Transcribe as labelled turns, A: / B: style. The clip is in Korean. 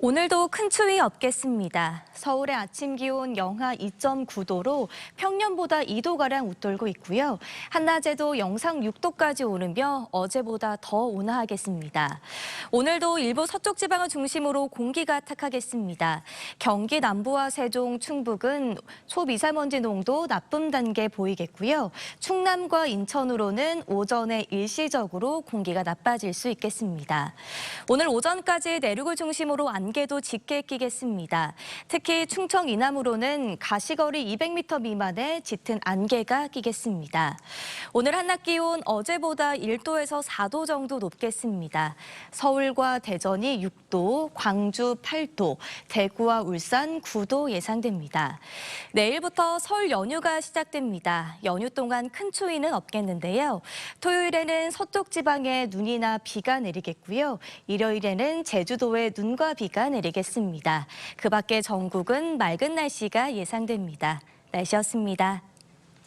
A: 오늘도 큰 추위 없겠습니다. 서울의 아침 기온 영하 2.9도로 평년보다 2도가량 웃돌고 있고요. 한낮에도 영상 6도까지 오르며 어제보다 더 온화하겠습니다. 오늘도 일부 서쪽 지방을 중심으로 공기가 탁하겠습니다. 경기 남부와 세종, 충북은 초미세먼지 농도 나쁨 단계 보이겠고요. 충남과 인천으로는 오전에 일시적으로 공기가 나빠질 수 있겠습니다. 오늘 오전까지 내륙을 중심으로 안 개도 짙게 끼겠습니다. 특히 충청 이남으로는 가시거리 200m 미만의 짙은 안개가 끼겠습니다. 오늘 한낮 기온 어제보다 1도에서 4도 정도 높겠습니다. 서울과 대전이 6도, 광주 8도, 대구와 울산 9도 예상됩니다. 내일부터 설 연휴가 시작됩니다. 연휴 동안 큰 추위는 없겠는데요. 토요일에는 서쪽 지방에 눈이나 비가 내리겠고요. 일요일에는 제주도에 눈과 비가 내리겠습니다. 그 밖에 전국은 맑은 날씨가 예상됩니다. 날씨였습니다.